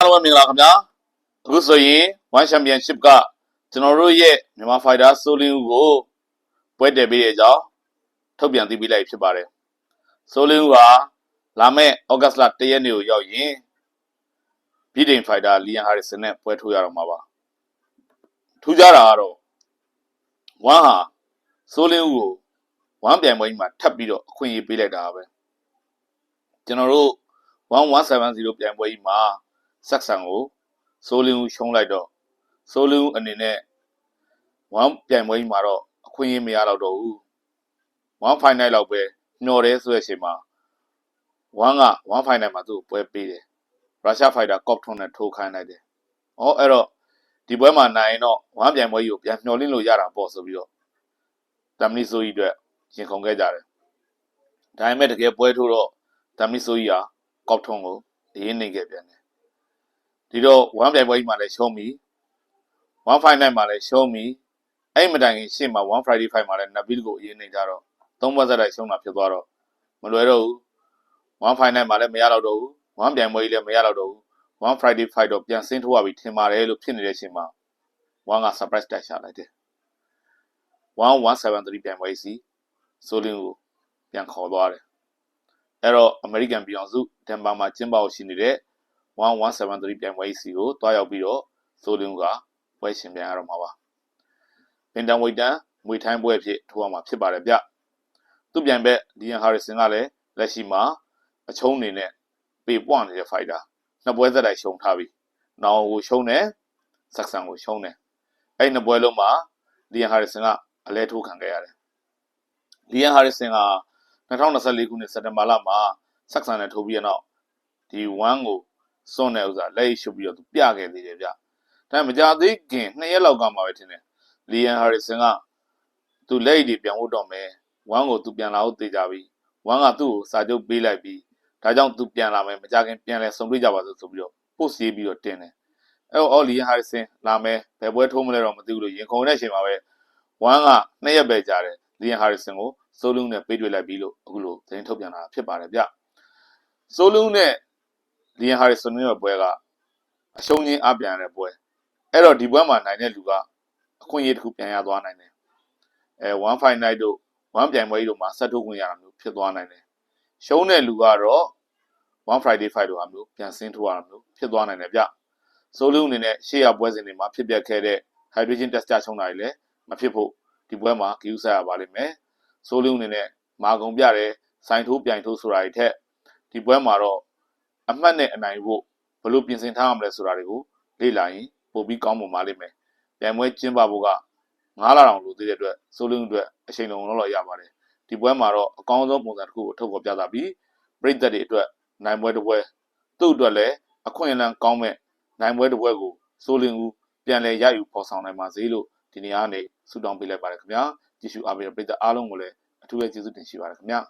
အားလုံးပဲမင်္ဂလာခင်ဗျာအခုဆိုရင် One Championship ကကျွန်တော်တို့ရဲ့မြန်မာ Fighter ဆိုလင်းဦးကိုပွဲတည်ပေးတဲ့အကြောင်းထုတ်ပြန်သိပေးလိုက်ဖြစ်ပါတယ်ဆိုလင်းဦးကလာမယ့် August လ1ရက်နေ့ကိုရောက်ရင်ပြည်တိန် Fighter Liam Harrison နဲ့ပွဲထိုးရတော့မှာပါထူးခြားတာကတော့ One ဟာဆိုလင်းဦးကိုဝမ်ပြိုင်ပွဲကြီးမှာထပ်ပြီးတော့အခွင့်အရေးပေးလိုက်တာပဲကျွန်တော်တို့1170ပြိုင်ပွဲကြီးမှာ ဆက်ဆံကိုဆိုလင်းဦးရှုံးလိုက်တော့ဆိုလင်းဦးအနေနဲ့ဝမ်ပြိုင်ပွဲကြီးမှာတော့အခွင့်အရေးမရတော့တော့ဘူးဝမ်ဖိုင်နယ်လောက်ပဲမျော်တယ်ဆိုတဲ့အချိန်မှာဝမ်ကဝမ်ဖိုင်နယ်မှာသူ့ကိုပွဲပေးတယ်ရုရှားဖိုက်တာကော့ထွန်နဲ့ထိုးခိုင်းလိုက်တယ်။ဩအဲ့တော့ဒီပွဲမှာနိုင်ရင်တော့ဝမ်ပြိုင်ပွဲကြီးကိုပြန်မျှော်လင့်လို့ရတာပေါ့ဆိုပြီးတော့တမ်မနီဆိုကြီးအတွက်ရင်ခုန်ခဲ့ကြတယ်။ဒါပေမဲ့တကယ်ပွဲထိုးတော့တမ်မနီဆိုကြီးဟာကော့ထွန်ကိုအရင်နေခဲ့ပြန်တယ်။ ဒီတော့ဝမ်ပြိုင်ပွဲကြီးမှာလည်းရှုံးပြီ။ဝမ်ဖိုင်နိုင်မှာလည်းရှုံးပြီ။အဲ့မတိုင်ခင်ရှေ့မှာ1 Friday fight မှာလည်းနဘီလ်ကိုအရင်နေကြတော့သုံးဘက်ဆက်တိုက်ရှုံးတာဖြစ်သွားတော့မလွယ်တော့ဘူး။ one final မှာလည်းမရတော့တော့ဘူး one ပြိုင်ပွဲကြီးလည်းမရတော့တော့ဘူး one friday fight တော့ပြန်ဆင်းထိုးရပြီထင်ပါတယ်လို့ဖြစ်နေတဲ့အချိန်မှာ one က surprise တက်ရှာလိုက်တယ်1173ပြိုင်ပွဲစီဆိုလင်းကိုပြန်ခေါ်သွားတယ်အဲ့တော့ American ပြည်အောင်စုဒန်ဘာမှာကျင်းပဖို့ရှိနေတဲ့ 1173ပြိုင်ပွဲစီကိုတွားရောက်ပြီးတော့ဆိုလင်းကပွဲရှင်ပြန်ရတော့မှာပါပင်တန်ဝိတန်ငွေထိုင်းပွဲအဖြစ်ထိုးရမှာဖြစ်ပါတယ်ဗျသူ့ပြိုင်ဘက်ဒီယန်ဟာရီဆင်ကလည်းလက်ရှိမှာအချုံးအနေနဲ့ပေပွားနေတဲ့ fighter နှစ်ပွဲသက်တိုက်ရှုံထားပြီ။နောင်ကိုရှုံးတယ်။ဆက်ဆန်ကိုရှုံးတယ်။အဲ့ဒီနှစ်ပွဲလုံးမှာလီယန်ဟာရီဆန်ကအလဲထိုးခံခဲ့ရတယ်။လီယန်ဟာရီဆန်က2024ခုနှစ်စက်တင်ဘာလမှာဆက်ဆန်နဲ့ထိုးပြီးတဲ့နောက်ဒီ1ကို စွန့်တဲ့ဥစ္စာလက်ရှုပ်ပြီးတော့သူပြခဲ့သေးတယ်ဗျ။ဒါပေမဲ့မကြသေးခင်နှစ်ရက်လောက်ကမှပဲထင်တယ်။လီယန်ဟာရီဆန်ကသူလက်ရည်တွေပြန်ဖို့တော့မယ်။1ကိုသူပြန်လာဖို့တေးကြပြီ။1ကသူ့ကိုစာချုပ်ပေးလိုက်ပြီးဒါကြောင့်သူပြန်လာမယ်မကြခင်ပြန်လဲဆုံတွေ့ကြပါစို့ဆိုပြီးတော့ post ရေးပြီးတော့တင်တယ်အဲ့တော့အော်လီဟာရီဆင်လာမယ်ဘယ်ပွဲထိုးမလဲတော့မသိဘူးလို့ရင်ခုန်တဲ့အချိန်မှာပဲဝမ်ကနှစ်ရက်ပဲကြာတယ်လီယန်ဟာရီဆင်ကိုစိုးလုံးနဲ့ပေးတွေ့လိုက်ပြီးလို့အခုလိုသတင်းထုတ်ပြန်လာဖြစ်ပါတယ်ဗျစိုးလုံးနဲ့ လီယန်ဟာရီဆင်ရဲ့ပွဲကအရှုံးချင်းအပြန်တဲ့ပွဲအဲ့တော့ဒီပွဲမှာနိုင်တဲ့လူကအခွင့်အရေးတစ်ခုပြန်ရသွားနိုင်တယ်အဲ1 fight night တို့1ပြိုင်ပွဲကြီးတို့မှာဆက်ထုတ်ခွင့်ရတာမျိုးဖြစ်သွားနိုင်တယ်ရှုံးတဲ့လူကတော့ one friday fight တို့ဟာမျိုးပြန်ဆင်းထိုးရတာမျိုးဖြစ်သွားနိုင်တယ်ဗျဆိုလူအနေနဲ့ရှေ့ရပွဲစဉ်တွေမှာဖြစ်ပျက်ခဲ့တဲ့ hydrogen test ချုံတာတွေလည်းမဖြစ်ဖို့ဒီပွဲမှာကြည့်ဆက်ရပါလိမ့်မယ်ဆိုလူအနေနဲ့မာကုံပြတယ်စိုင်ထိုးပြိုင်ထိုးဆိုတာတွေထက်ဒီပွဲမှာတော့ အမှတ်နဲ့အနိုင်ဖို့ဘလို့ပြင်ဆင်ထားရမလဲဆိုတာတွေကိုလေ့လာရင်ပိုပြီးကောင်းပုံပါလိမ့်မယ်ပြိုင်ပွဲကျင်းပဖို့က9လတောင်လိုသေးတဲ့အတွက်ဆိုလူအတွက်အချိန်လုံးလောက်ရပါတယ်ဒီပွဲမှာတော့အကောင်းဆုံးပုံစံတစ်ခုကိုထုတ်ဖော်ပြသပြီးပြည်သက်တွေအတွက်နိုင်ပွဲတစ်ပွဲသူ့အတွက်လည်းအခွင့်အလမ်းကောင်းမဲ့နိုင်ပွဲတစ်ပွဲကိုစိုးလင်းဦးပြန်လည်ရယူပေါ်ဆောင်နိုင်ပါစေလို့ဒီနေ့အားနေဆုတောင်းပေးလိုက်ပါတယ်ခင်ဗျာကြည့်ရှုအားပေးတဲ့ပြည်သက်အားလုံးကိုလည်းအထူးပဲကျေးဇူးတင်ရှိပါတယ်ခင်ဗျာ